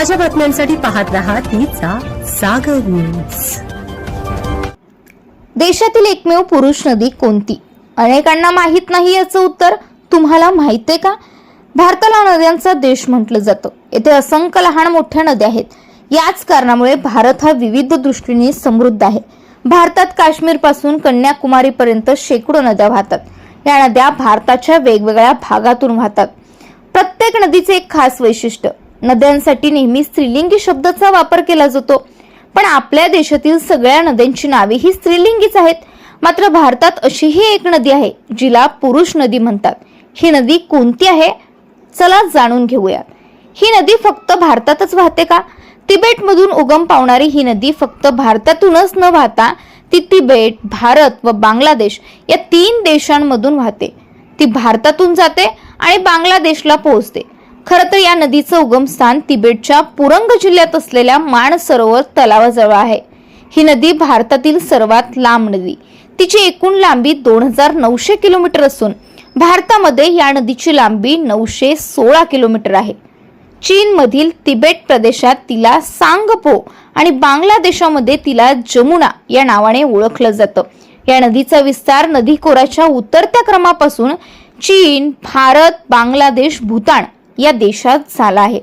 ताज्या बातम्यांसाठी पाहत रहा तिचा सागर न्यूज देशातील एकमेव पुरुष नदी कोणती? अनेकांना माहीत नाही याचं उत्तर तुम्हाला माहीत आहे का? भारताला नद्यांचा देश म्हटलं जातं. येथे असंख्य लहान मोठ्या नद्या आहेत. याच कारणामुळे भारत हा विविध दृष्टीने समृद्ध आहे. भारतात काश्मीरपासून कन्याकुमारीपर्यंत शेकडो नद्या वाहतात. या नद्या भारताच्या वेगवेगळ्या भागातून वाहतात. प्रत्येक नदीचे एक खास वैशिष्ट्य नद्यांसाठी नेहमी स्त्रीलिंगी शब्दाचा वापर केला जातो. पण आपल्या देशातील सगळ्या नद्यांची नावे ही स्त्रीलिंगीच आहेत. मात्र भारतात अशीही एक नदी आहे जिला पुरुष नदी म्हणतात. ही नदी कोणती आहे? चला जाणून घेऊया. ही नदी फक्त भारतातच वाहते का? तिबेटमधून उगम पावणारी ही नदी फक्त भारतातूनच न वाहता ती तिबेट भारत व बांगलादेश या तीन देशांमधून वाहते. ती भारतातून जाते आणि बांगलादेशला पोहोचते. खरं तर या नदीचं उगमस्थान तिबेटच्या पुरंग जिल्ह्यात असलेल्या मानसरोवर तलावाजवळ आहे. ही नदी भारतातील सर्वात लांब नदी. तिची एकूण लांबी दोन हजार नऊशे किलोमीटर असून भारतामध्ये या नदीची लांबी नऊशे सोळा किलोमीटर आहे. चीनमधील तिबेट प्रदेशात तिला सांगपो आणि बांगलादेशामध्ये तिला जमुना या नावाने ओळखलं जातं. या नदीचा विस्तार नदीखोऱ्याच्या उतरत्या क्रमापासून चीन भारत बांगलादेश भूतान या देशात झाला आहे.